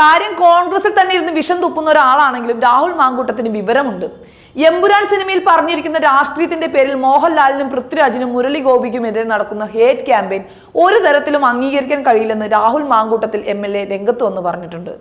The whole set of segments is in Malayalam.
കാര്യം കോൺഗ്രസിൽ തന്നെ ഇരുന്ന് വിഷം തുപ്പുന്ന ഒരാളാണെങ്കിലും രാഹുൽ മാങ്കൂട്ടത്തിന് വിവരമുണ്ട്. എമ്പുരാൻ സിനിമയിൽ പറഞ്ഞിരിക്കുന്ന രാഷ്ട്രീയത്തിന്റെ പേരിൽ മോഹൻലാലിനും പൃഥ്വിരാജിനും മുരളി ഗോപിക്കുമെതിരെ നടക്കുന്ന ഹേറ്റ് ക്യാമ്പയിൻ ഒരു തരത്തിലും അംഗീകരിക്കാൻ കഴിയില്ലെന്ന് Rahul Mamkootathil M L A രംഗത്ത് വന്ന് പറഞ്ഞിട്ടുണ്ട്.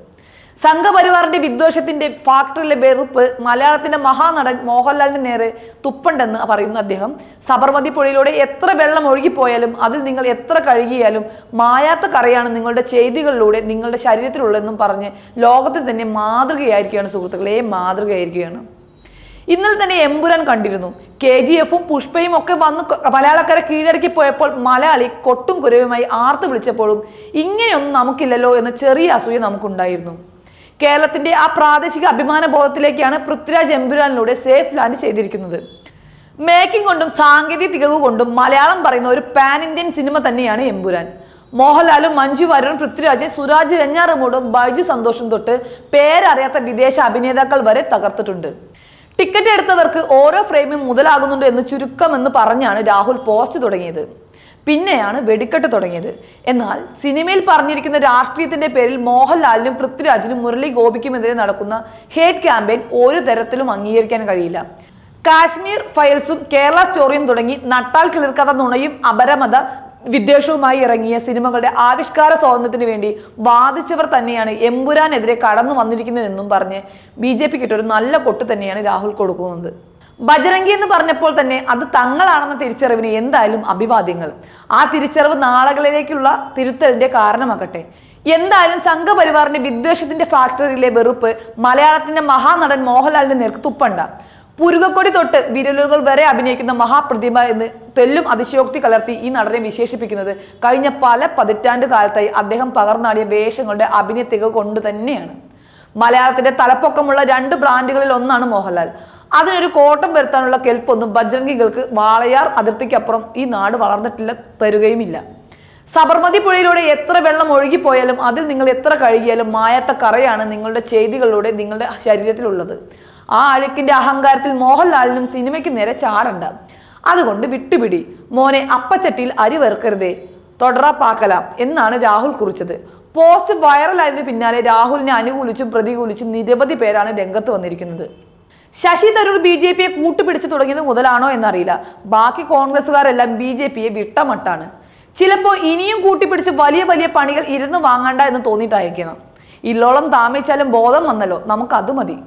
സംഘപരിവാറിന്റെ വിദ്വേഷത്തിന്റെ ഫാക്ടറിയിലെ വെറുപ്പ് മലയാളത്തിന്റെ മഹാനടൻ മോഹൻലാലിന് നേരെ തുപ്പണ്ടെന്ന് പറയുന്ന അദ്ദേഹം. സബർമതി പുഴയിലൂടെ എത്ര വെള്ളം ഒഴുകിപ്പോയാലും അതിൽ നിങ്ങൾ എത്ര കഴുകിയാലും മായാത്ത കറയാണ് നിങ്ങളുടെ ചെയ്തികളിലൂടെ നിങ്ങളുടെ ശരീരത്തിലുള്ളതെന്നും പറഞ്ഞ് ലോകത്തിൽ തന്നെ മാതൃകയായിരിക്കുകയാണ് സുഹൃത്തുക്കളെ മാതൃകയായിരിക്കുകയാണ്. ഇന്നലെ തന്നെ എമ്പുരാൻ കണ്ടിരുന്നു. കെ ജി എഫും പുഷ്പയും ഒക്കെ വന്ന് മലയാളക്കാരെ കീഴടക്കി പോയപ്പോൾ മലയാളി കൊട്ടും കുരവുമായി ആർത്ത് വിളിച്ചപ്പോഴും ഇങ്ങനെയൊന്നും നമുക്കില്ലല്ലോ എന്ന ചെറിയ അസൂയ നമുക്കുണ്ടായിരുന്നു. കേരളത്തിന്റെ ആ പ്രാദേശിക അഭിമാന ബോധത്തിലേക്കാണ് പൃഥ്വിരാജ് എമ്പുരാനിലൂടെ സേഫ് ലാൻഡ് ചെയ്തിരിക്കുന്നത്. മേക്കിംഗ് കൊണ്ടും സാങ്കേതിക തികവ് കൊണ്ടും മലയാളം പറയുന്ന ഒരു പാൻ ഇന്ത്യൻ സിനിമ തന്നെയാണ് എമ്പുരാൻ മോഹൻലാലും മഞ്ജു വാര്യരും പൃഥ്വിരാജ് സുരാജ് വെഞ്ഞാറമൂടും ബൈജു സന്തോഷും തൊട്ട് പേരറിയാത്ത വിദേശ അഭിനേതാക്കൾ വരെ തകർത്തിട്ടുണ്ട്. ടിക്കറ്റ് എടുത്തവർക്ക് ഓരോ ഫ്രെയിമും മുതലാകുന്നുണ്ട് എന്ന് ചുരുക്കമെന്ന് പറഞ്ഞാണ് രാഹുൽ പോസ്റ്റ് തുടങ്ങിയത്. പിന്നെയാണ് വെടിക്കെട്ട് തുടങ്ങിയത്. എന്നാൽ സിനിമയിൽ പറഞ്ഞിരിക്കുന്ന രാഷ്ട്രീയത്തിന്റെ പേരിൽ മോഹൻലാലിനും പൃഥ്വിരാജിനും മുരളി ഗോപിക്കുമെതിരെ നടക്കുന്ന ഹേറ്റ് ക്യാമ്പയിൻ ഒരു തരത്തിലും അംഗീകരിക്കാൻ കഴിയില്ല. കാശ്മീർ ഫയൽസും കേരള സ്റ്റോറിയും തുടങ്ങി നട്ടാൽ കിളിർക്കാത്ത നുണയും അപരമത വിദ്വേഷവുമായി ഇറങ്ങിയ സിനിമകളുടെ ആവിഷ്കാര സ്വാതന്ത്ര്യത്തിന് വേണ്ടി വാദിച്ചവർ തന്നെയാണ് എമ്പുരാനെതിരെ കടന്നു വന്നിരിക്കുന്നതെന്നും പറഞ്ഞ് ബി ജെ പിക്കിട്ടൊരു നല്ല കൊട്ട് തന്നെയാണ് രാഹുൽ കൊടുക്കുന്നത്. ബജരംഗി എന്ന് പറഞ്ഞപ്പോൾ തന്നെ അത് തങ്ങളാണെന്ന തിരിച്ചറിവിന് എന്തായാലും അഭിവാദ്യങ്ങൾ. ആ തിരിച്ചറിവ് നാളകളിലേക്കുള്ള തിരുത്തലിന്റെ കാരണമാകട്ടെ. എന്തായാലും സംഘപരിവാറിന്റെ വിദ്വേഷത്തിന്റെ ഫാക്ടറിയിലെ വെറുപ്പ് മലയാളത്തിന്റെ മഹാനടൻ മോഹൻലാലിന്റെ നേർക്ക് തുപ്പണ്ട. പുരുകക്കൊടി തൊട്ട് വിരലുകൾ വരെ അഭിനയിക്കുന്ന മഹാപ്രതിഭ എന്ന് തെല്ലും അതിശയോക്തി കലർത്തി ഈ നടനെ വിശേഷിപ്പിക്കുന്നത് കഴിഞ്ഞ പല പതിറ്റാണ്ട് കാലത്തായി അദ്ദേഹം പകർന്നാടിയ വേഷങ്ങളുടെ അഭിനയത്തിക കൊണ്ട് തന്നെയാണ്. മലയാളത്തിന്റെ തലപ്പൊക്കമുള്ള രണ്ട് ബ്രാൻഡുകളിൽ ഒന്നാണ് മോഹൻലാൽ. അതിനൊരു കോട്ടം വരുത്താനുള്ള കെൽപ്പൊന്നും ബജ്രംഗികൾക്ക് വാളയാർ അതിർത്തിക്കപ്പുറം ഈ നാട് വളർന്നിട്ടില്ല തരുകയുമില്ല. സബർമതി പുഴയിലൂടെ എത്ര വെള്ളം ഒഴുകിപ്പോയാലും അതിൽ നിങ്ങൾ എത്ര കഴുകിയാലും മായാത്ത കറയാണ് നിങ്ങളുടെ ചെയ്തികളിലൂടെ നിങ്ങളുടെ ശരീരത്തിലുള്ളത്. ആ അഴുക്കിന്റെ അഹങ്കാരത്തിൽ മോഹൻലാലിനും സിനിമയ്ക്ക് നേരെ ചാടണ്ട അതുകൊണ്ട് വിട്ടുപിടി. മോനെ അപ്പച്ചട്ടിയിൽ അരി വെറുക്കരുതേ. തൊടറ പാക്കലാം എന്നാണ് രാഹുൽ കുറിച്ചത്. പോസ്റ്റ് വൈറലായതിനു പിന്നാലെ രാഹുലിനെ അനുകൂലിച്ചും പ്രതികൂലിച്ചും നിരവധി പേരാണ് രംഗത്ത് വന്നിരിക്കുന്നത്. ശശി തരൂർ ബി ജെ പിയെ കൂട്ടുപിടിച്ച് തുടങ്ങിയത് മുതലാണോ എന്നറിയില്ല. ബാക്കി കോൺഗ്രസ്സുകാരെല്ലാം ബി ജെ പിയെ വിട്ടമട്ടാണ്. ചിലപ്പോൾ ഇനിയും കൂട്ടിപ്പിടിച്ച് വലിയ വലിയ പണികൾ ഇരുന്ന് വാങ്ങണ്ട എന്ന് തോന്നിയിട്ടായിരിക്കണം. ഇല്ലോളം താമസിച്ചാലും ബോധം വന്നല്ലോ. നമുക്കത് മതി.